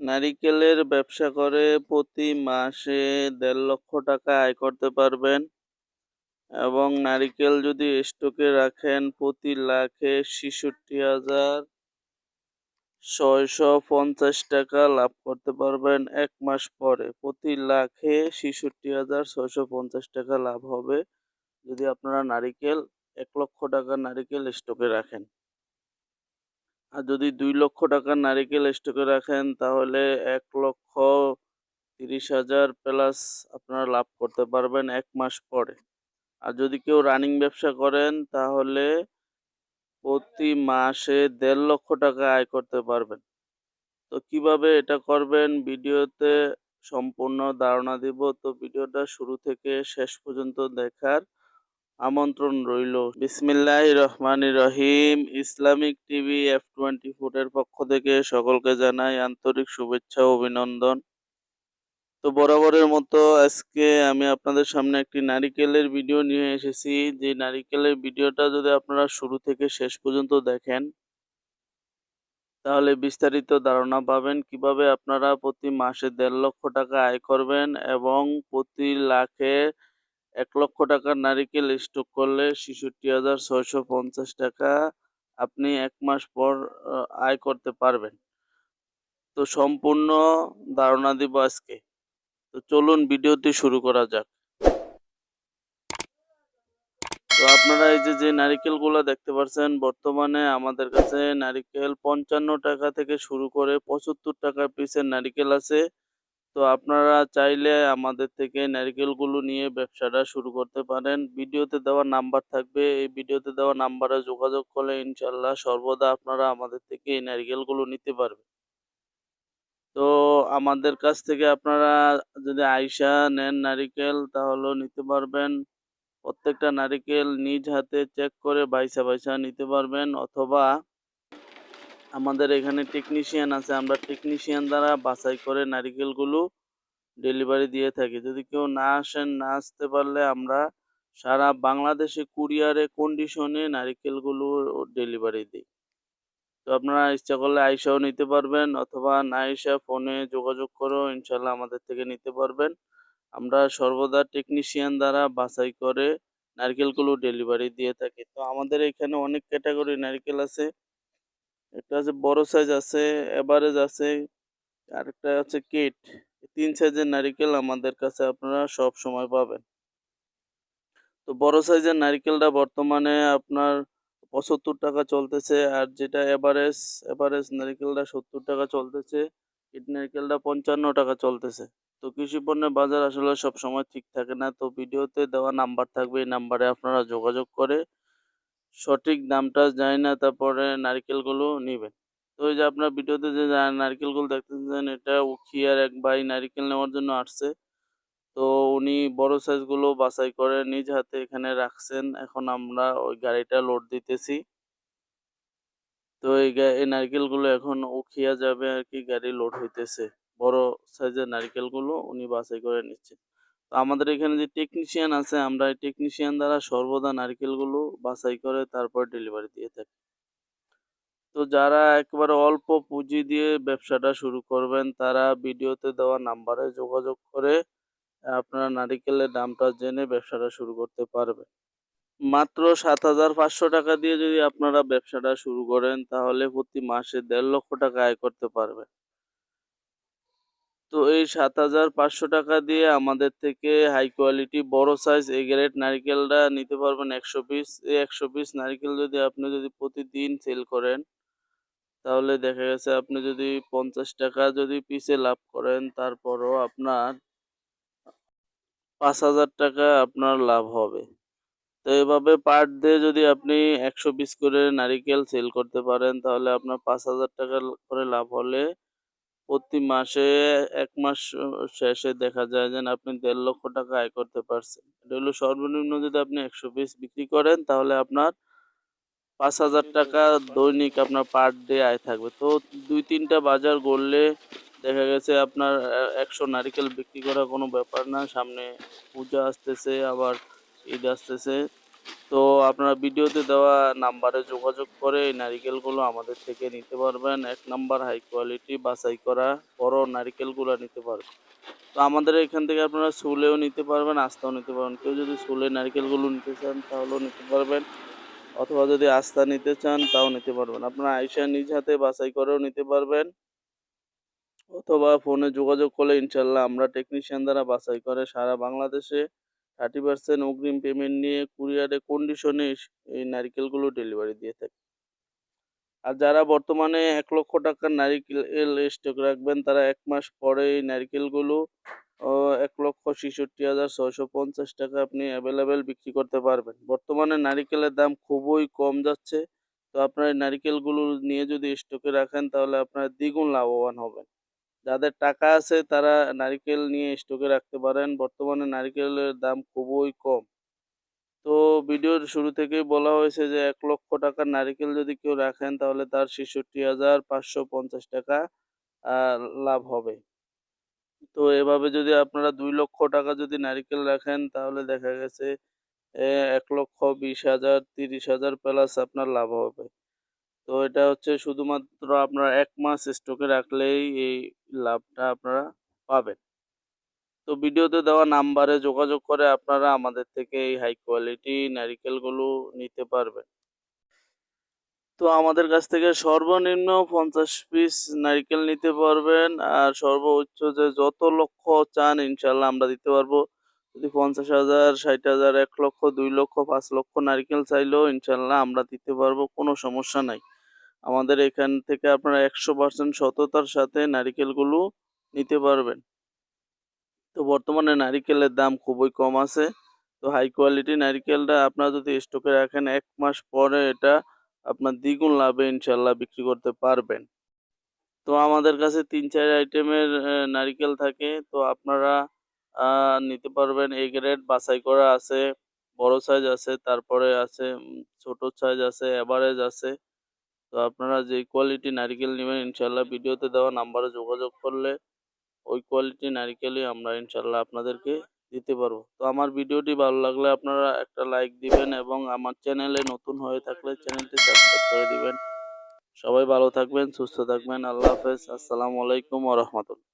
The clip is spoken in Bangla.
নারিকেলের ব্যবসা করে প্রতি মাসে দেড় লক্ষ টাকা আয় করতে পারবেন। এবং নারিকেল যদি স্টকে রাখেন, প্রতি লাখে ছেষট্টি হাজার ছয়শো পঞ্চাশ টাকা লাভ করতে পারবেন এক মাস পরে। প্রতি লাখে ছেষট্টি হাজার ছয়শো পঞ্চাশ টাকা লাভ হবে যদি আপনারা নারিকেল, এক লক্ষ টাকা নারিকেল স্টকে রাখেন। আর যদি দুই লক্ষ টাকার নারিকেল স্টকে রাখেন, তাহলে এক লক্ষ তিরিশ হাজার প্লাস আপনারা লাভ করতে পারবেন এক মাস পরে। আর যদি কেউ রানিং ব্যবসা করেন, তাহলে প্রতি মাসে দেড় লক্ষ টাকা আয় করতে পারবেন। তো কীভাবে এটা করবেন, ভিডিওতে সম্পূর্ণ ধারণা দিব। তো ভিডিওটা শুরু থেকে শেষ পর্যন্ত দেখার আমন্ত্রণ রইল। বিসমিল্লাহ রহমান রহিম। ইসলামিক টিভি এফ টোয়েন্টি ফুটের পক্ষ থেকে সকলকে জানাই আন্তরিক শুভেচ্ছা অভিনন্দন। তো বরাবরের মতো আজকে আমি আপনাদের সামনে একটি নারিকেলের ভিডিও নিয়ে এসেছি। যে নারিকেলের ভিডিওটা যদি আপনারা শুরু থেকে শেষ পর্যন্ত দেখেন, তাহলে বিস্তারিত ধারণা পাবেন কীভাবে আপনারা প্রতি মাসে দেড় লক্ষ টাকা আয় করবেন এবং প্রতি লাখে এক লক্ষ টাকার নারিকেল স্টক করলে ছেষট্টি হাজার ছয়শো পঞ্চাশ টাকা আপনি এক মাস পর আয় করতে পারবেন। তো সম্পূর্ণ ধারণা দিব আজকে। তো চলুন ভিডিওটি শুরু করা যাক। তো আপনারা এই যে যে নারিকেলগুলো দেখতে পাচ্ছেন বর্তমানে আমাদের কাছে নারিকেল পঞ্চান্ন টাকা থেকে শুরু করে পঁচাত্তর টাকা পিসের নারিকেল আছে। তো আপনারা চাইলে আমাদের থেকে নারিকেলগুলো নিয়ে ব্যবসাটা শুরু করতে পারেন। ভিডিওতে দেওয়া নাম্বার থাকবে। এই ভিডিওতে দেওয়া নাম্বারে যোগাযোগ করলে ইনশাল্লাহ সর্বদা আপনারা আমাদের থেকে এই নারিকেলগুলো নিতে পারবেন। তো আমাদের কাছ থেকে আপনারা যদি আয়সা নেন নারিকেল, তাহলেও নিতে পারবেন। প্রত্যেকটা নারিকেল নিজ হাতে চেক করে বাইসা বাইসা নিতে পারবেন অথবা আমাদের এখানে টেকনিশিয়ান আছে, আমরা টেকনিশিয়ান দ্বারা বাছাই করে নারিকেলগুলো ডেলিভারি দিয়ে থাকি। যদি কেউ না আসেন, না আসতে পারলে আমরা সারা বাংলাদেশে কুরিয়ারে কন্ডিশনে নারিকেলগুলো ডেলিভারি দিই। তো আপনারা ইচ্ছা করলে আইসাও নিতে পারবেন, অথবা না আইসা ফোনে যোগাযোগ করেও ইনশাল্লাহ আমাদের থেকে নিতে পারবেন। আমরা সর্বদা টেকনিশিয়ান দ্বারা বাছাই করে নারকেলগুলো ডেলিভারি দিয়ে থাকি। তো আমাদের এখানে অনেক ক্যাটাগরি নারকেল আছে। একটা আছে বড় সাইজ আছে এভারেজ আছে, আরেকটা হচ্ছে কেট তিন সাইজের নারকেল আমাদের কাছে আপনারা সব সময় পাবেন। তো বড় সাইজের নারকেলটা বর্তমানে আপনার পঁচাত্তর টাকা চলতেছে, আর যেটা এভারেজ এভারেজ নারকেলটা সত্তর টাকা চলতেছে ইট নারকেলটা পঞ্চান্ন টাকা চলতেছে। তো কৃষি পণ্যের বাজার আসলে সব সময় ঠিক থাকে না, তো ভিডিওতে দেওয়া নাম্বার থাকবে, এই নাম্বারে আপনারা যোগাযোগ করে সঠিক দামটা জানি না, তারপরে নারকেলগুলো নেবেন তো এই যে আপনার ভিডিওতে যে নারকেলগুলো দেখতেছেন, এটা উখিয়ার এক ভাই নারকেল নেওয়ার জন্য আসছে। তো উনি বড় সাইজগুলো বাছাই করে নিজ হাতে এখানে রাখছেন। এখন আমরা ওই গাড়িটা লোড দিতেছি। তো এই এই নারকেলগুলো এখন উখিয়া যাবে আর কি, গাড়ি লোড হইতেছে। বড় সাইজের নারকেলগুলো উনি বাছাই করে নিচ্ছে আমাদের এখানে যে টেকনিশিয়ান আছে, আমরা এই টেকনিশিয়ান দ্বারা সর্বদা নারকেলগুলো বাছাই করে তারপর ডেলিভারি দিয়ে থাকি। তো যারা একবারে অল্প পুঁজি দিয়ে ব্যবসাটা শুরু করবেন, তারা ভিডিওতে দেওয়া নাম্বারে যোগাযোগ করে আপনারা নারিকেলের দামটা জেনে ব্যবসাটা শুরু করতে পারবেন। মাত্র সাত হাজার পাঁচশো টাকা দিয়ে যদি আপনারা ব্যবসাটা শুরু করেন, তাহলে প্রতি মাসে দেড় লক্ষ টাকা আয় করতে পারবেন। তো এই সাত হাজার পাঁচশো টাকা দিয়ে আমাদের থেকে হাই কোয়ালিটি বড় সাইজ এ গ্রেড নারকেলটা নিতে পারবেন একশো পিস এই একশো পিস নারকেল যদি আপনি যদি প্রতিদিন সেল করেন, তাহলে দেখা গেছে আপনি যদি পঞ্চাশ টাকা যদি পিসে লাভ করেন, তারপরও আপনার পাঁচ হাজার টাকা আপনার লাভ হবে। তো এভাবে পার ডে যদি আপনি একশো পিস করে নারিকেল সেল করতে পারেন, তাহলে আপনার পাঁচ হাজার টাকা করে লাভ হলে প্রতি মাসে এক মাস শেষে দেখা যায় যে আপনি দেড় লক্ষ টাকা আয় করতে পারছেন। এটা হলো সর্বনিম্ন যদি আপনি একশো পিস বিক্রি করেন, তাহলে আপনার পাঁচ হাজার টাকা দৈনিক আপনার পার ডে আয় থাকবে। তো দুই তিনটা বাজার গড়লে দেখা গেছে আপনার একশো নারিকেল বিক্রি করা কোনো ব্যাপার না। সামনে পূজা আসতেছে, আবার ঈদ আসতেছে। তো আপনারা ভিডিওতে দেওয়া নাম্বারে যোগাযোগ করে এই নারিকেলগুলো আমাদের থেকে নিতে পারবেন। এক নাম্বার হাই কোয়ালিটি বাছাই করা বড় নারিকেলগুলো নিতে পারবেন। তো আমাদের এখান থেকে আপনারা সুলেও নিতে পারবেন, আস্তাও নিতে পারবেন। কেউ যদি সুলে নারিকেলগুলো নিতে চান তাহলেও নিতে পারবেন, অথবা যদি আস্থা নিতে চান তাও নিতে পারবেন। আপনারা আইসা নিজ হাতে বাছাই করেও নিতে পারবেন, অথবা ফোনে যোগাযোগ করলে ইনশাল্লাহ আমরা টেকনিশিয়ান দ্বারা বাছাই করে সারা বাংলাদেশে থার্টি পার্সেন্ট অগ্রিম পেমেন্ট নিয়ে কুরিয়ারে কন্ডিশনে এই নারিকেলগুলো ডেলিভারি দিয়ে থাকে। আর যারা বর্তমানে এক লক্ষ টাকার নারিকেল স্টক রাখবেন, তারা এক মাস পরে এই নারিকেলগুলো এক লক্ষ ছেষট্টি হাজার ছয়শো পঞ্চাশ টাকা আপনি অ্যাভেলেবেল বিক্রি করতে পারবেন। বর্তমানে নারিকেলের দাম খুবই কম যাচ্ছে। তো আপনার নারিকেলগুলো নিয়ে যদি স্টকে রাখেন, তাহলে আপনার দ্বিগুণ লাভবান হবেন। যাদের টাকা আছে তারা নারিকেল নিয়ে স্টকে রাখতে পারেন। বর্তমানে নারিকেলের দাম খুবই কম। তো ভিডিওর শুরু থেকেই বলা হয়েছে যে, এক লক্ষ টাকার নারিকেল যদি কেউ রাখেন তাহলে তার ছেষট্টি হাজার পাঁচশো পঞ্চাশ টাকা লাভ হবে। তো এভাবে যদি আপনারা দুই লক্ষ টাকা যদি নারিকেল রাখেন তাহলে দেখা গেছে এক লক্ষ বিশ হাজার, তিরিশ হাজার প্লাস আপনার লাভ হবে। তো এটা হচ্ছে শুধুমাত্র আপনারা এক মাস স্টকে রাখলেই এই লাভটা আপনারা পাবেন। তো ভিডিওতে দেওয়া নাম্বারে যোগাযোগ করে আপনারা আমাদের থেকে এই হাই কোয়ালিটি নারিকেলগুলো নিতে পারবেন। তো আমাদের কাছ থেকে সর্বনিম্ন পঞ্চাশ পিস নারকেল নিতে পারবেন আর সর্বোচ্চ যে যত লক্ষ চান ইনশাল্লাহ আমরা দিতে পারব। যদি পঞ্চাশ হাজার, ষাট হাজার, এক লক্ষ, দুই লক্ষ, পাঁচ লক্ষ নারকেল চাইলেও ইনশাল্লাহ আমরা দিতে পারব, কোনো সমস্যা নাই। আমাদের এখান থেকে আপনারা একশো পার্সেন্ট সততার সাথে নারিকেলগুলো নিতে পারবেন। তো বর্তমানে নারিকেলের দাম খুবই কম আছে। তো হাই কোয়ালিটি নারিকেলটা আপনারা যদি স্টকে রাখেন, এক মাস পরে এটা আপনার দ্বিগুণ লাভে ইনশাল্লাহ বিক্রি করতে পারবেন। তো আমাদের কাছে তিন, চার আইটেমের নারিকেল থাকে। তো আপনারা নিতে পারবেন। এ গ্রেড বাছাই করা আছে, বড় সাইজ আছে, তারপরে আছে ছোট সাইজ আছে এভারেজ আছে। তো আপনারা যে কোয়ালিটি নারিকেল নেবেন ইনশাল্লাহ ভিডিওতে দেওয়া নাম্বারে যোগাযোগ করলে ওই কোয়ালিটি নারিকেলই আমরা ইনশাল্লাহ আপনাদেরকে দিতে পারব। তো আমার ভিডিওটি ভালো লাগলে আপনারা একটা লাইক দিবেন এবং আমার চ্যানেলে নতুন হয়ে থাকলে চ্যানেলটি সাবস্ক্রাইব করে দিবেন। সবাই ভালো থাকবেন, সুস্থ থাকবেন, আল্লাহ হাফেজ, আসসালামু আলাইকুম ওয়া রাহমাতুল্লাহ।